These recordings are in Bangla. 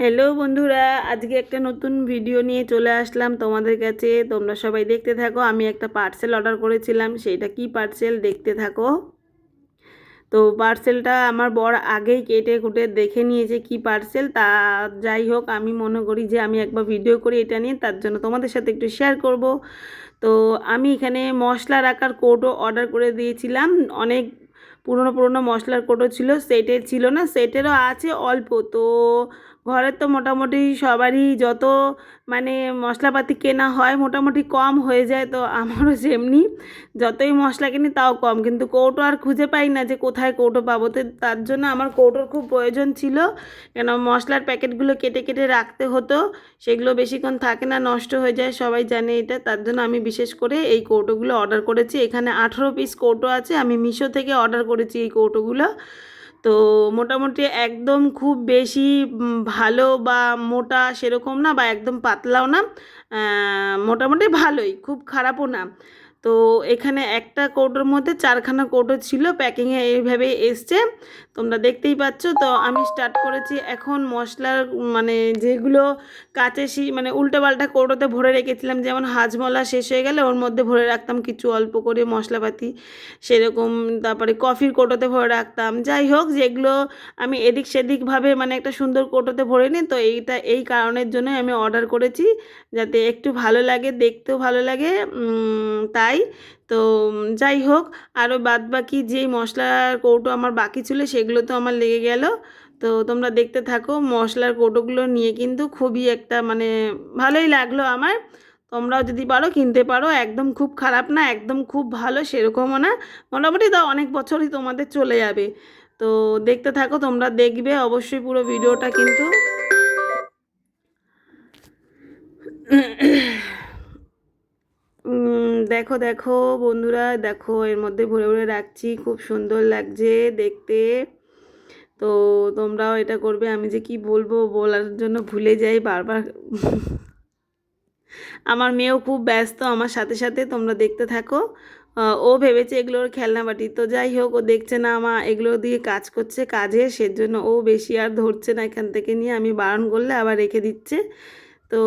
হ্যালো বন্ধুরা, আজকে একটা নতুন ভিডিও নিয়ে চলে আসলাম তোমাদের কাছে। তোমরা সবাই দেখতে থাকো, আমি একটা পার্সেল অর্ডার করেছিলাম সেইটা কি পার্সেল দেখতে থাকো। তো পার্সেলটা আমার বর আগেই কেটে কুটে দেখে নিয়েছে কি পার্সেল তা যাই হোক, আমি মনে করি যে আমি একবার ভিডিও করি এটা নিয়ে, তার জন্য তোমাদের সাথে একটু শেয়ার করব। তো আমি এখানে মশলা রাখার কোটও অর্ডার করে দিয়েছিলাম, অনেক পুরনো পুরনো মশলার কোটো ছিল সেটের ছিল না সেটেরও আছে অল্প, তো ঘরের তো মোটামুটি সবারই যত মানে মশলাপাতি কেনা হয় মোটামুটি কম হয়ে যায়, তো আমারও যেমনি যতই মশলা কিনি তাও কম। কিন্তু কৌটো আর খুঁজে পাই না যে কোথায় কৌটো পাবো। তো তার জন্য আমার কৌটোর খুব প্রয়োজন ছিল। কেন মশলার প্যাকেটগুলো কেটে কেটে রাখতে হতো। সেগুলো বেশিক্ষণ থাকে না, নষ্ট হয়ে যায়, সবাই জানে এটা। তার জন্য আমি বিশেষ করে এই কৌটোগুলো অর্ডার করেছি। এখানে আঠেরো পিস কৌটো আছে। আমি মিশো থেকে অর্ডার করেছি এই কৌটোগুলো। তো মোটামুটি একদম খুব বেশি ভালো বা মোটা সেরকম না বা একদম পাতলাও না মোটামুটি ভালোই, খুব খারাপও না। তো এখানে একটা কৌটোর মধ্যে চারখানা কৌটো ছিল প্যাকিংয়ে এইভাবে এসছে, তোমরা দেখতেই পাচ্ছ। তো আমি স্টার্ট করেছি এখন মশলার মানে যেগুলো কাঁচে সি মানে উল্টো পাল্টা কৌটোতে ভরে রেখেছিলাম, যেমন হাজমলা শেষ হয়ে গেলে ওর মধ্যে ভরে রাখতাম কিছু অল্প করে মশলাপাতি, সেরকম তারপরে কফির কৌটোতে ভরে রাখতাম। যাই হোক, যেগুলো আমি এদিক সেদিকভাবে মানে একটা সুন্দর কৌটোতে ভরে নিই, তো এইটা, এই কারণের জন্য আমি অর্ডার করেছি, যাতে একটু ভালো লাগে, দেখতেও ভালো লাগে তাই তো যাই হোক আরও বাদ বাকি যেই মশলার কৌটো আমার বাকি ছিল সেগুলো তো আমার লেগে গেল। তো তোমরা দেখতে থাকো, মশলার কৌটোগুলো নিয়ে কিন্তু খুবই একটা মানে ভালোই লাগল আমার। তোমরাও যদি পারো কিনতে পারো, একদম খুব খারাপ না, একদম খুব ভালো, সেরকমও না। মোটামুটি তাও অনেক বছরই তোমাদের চলে যাবে। তো দেখতে থাকো, তোমরা দেখবে, অবশ্যই পুরো ভিডিওটা কিন্তু দেখো দেখো বন্ধুরা, দেখো এর মধ্যে ভরে ভরে রাখছি। খুব সুন্দর লাগছে দেখতে। তো তোমরাও এটা করবে, আমি যে কি বলব বলার জন্য ভুলে যাই বারবার। আমার মেয়েও খুব ব্যস্ত, আমার সাথে সাথে তোমরা দেখতে থাকো। ও ভেবেছে এগুলোর খেলনা বাটি তো যাই হোক, ও দেখছে না আমা এগুলো দিয়ে কাজ করছে কাজে, সেজন্য ও বেশি আর ধরছে না এখান থেকে নিয়ে। আমি বারণ করলে আবার রেখে দিচ্ছে। তো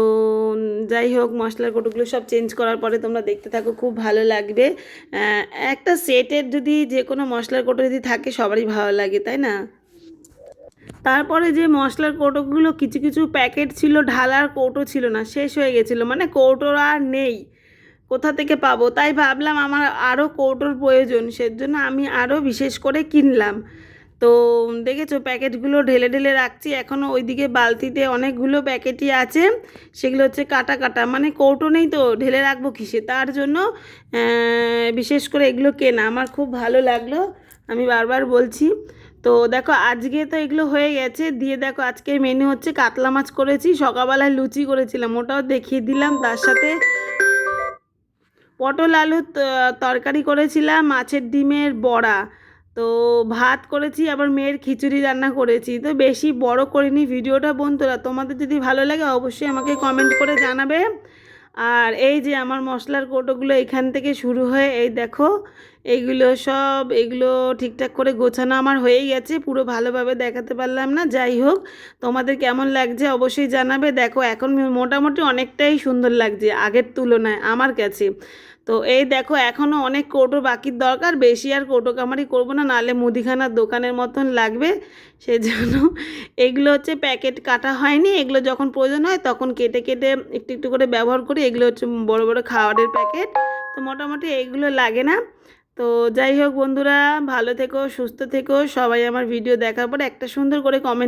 যাই হোক, মশলার কোটোগুলো সব চেঞ্জ করার পরে তোমরা দেখতে থাকো, খুব ভালো লাগবে। একটা সেটের যদি যে কোনো মশলার কোটো যদি থাকে, সবারই ভালো লাগে, তাই না? তারপরে যে মশলার কৌটোগুলো কিছু কিছু প্যাকেট ছিল, ঢালার কৌটো ছিল না, শেষ হয়ে গেছিল মানে কৌটোর আর নেই, কোথা থেকে পাবো? তাই ভাবলাম আমার আরও কৌটোর প্রয়োজন, সেজন্য আমি আরও বিশেষ করে কিনলাম। তো দেখেছ প্যাকেটগুলো ঢেলে ঢেলে রাখছি। এখনও ওইদিকে বালতিতে অনেকগুলো প্যাকেটই আছে। সেগুলো হচ্ছে কাটা কাটা। মানে কৌটো নেই তো, ঢেলে রাখব কিসে? তার জন্য বিশেষ করে এগুলো কেনা। আমার খুব ভালো লাগল, আমি বারবার বলছি। তো দেখো, আজকে তো এগুলো হয়ে গেছে। দিয়ে দেখো আজকে মেনু হচ্ছে কাতলা মাছ করেছি। সকালবেলায় লুচি করেছিলাম, ওটাও দেখিয়ে দিলাম। তার সাথে পটল আলুর তরকারি করেছিলাম, মাছের ডিমের বড়া। তো ভাত করেছি, আবার মেয়ের খিচুড়ি রান্না করেছি। তো বেশি বড় করিনি ভিডিওটা বন্ধুরা, তোমাদের যদি ভালো লাগে অবশ্যই আমাকে কমেন্ট করে জানাবে। আর এই যে আমার মশলার কৌটোগুলো এখান থেকে শুরু হয়ে, এই দেখো এইগুলো সব, এগুলো ঠিকঠাক করে গোছানো আমার হয়েই গেছে, পুরো ভালোভাবে দেখাতে পারলাম না। যাই হোক, তোমাদের কেমন লাগছে অবশ্যই জানাবে। দেখো, এখন মোটামুটি অনেকটাই সুন্দর লাগছে আগের তুলনায় আমার কাছে। তো এই দেখো এখনও অনেক কৌটো বাকির দরকার, বেশি আর কৌটো কামারি করব না নাহলে মুদিখানার দোকানের মতন লাগবে। সেজন্য এগুলো হচ্ছে প্যাকেট কাটা হয়নি, এগুলো যখন প্রয়োজন হয় তখন কেটে কেটে একটু একটু করে ব্যবহার করি। এগুলো হচ্ছে বড় বড় খাবারের প্যাকেট, তো মোটামুটি এগুলো লাগে না। তো যাই হোক বন্ধুরা, ভালো থেকো, সুস্থ থেকো। সবাই আমার ভিডিও দেখার পর একটা সুন্দর করে কমেন্ট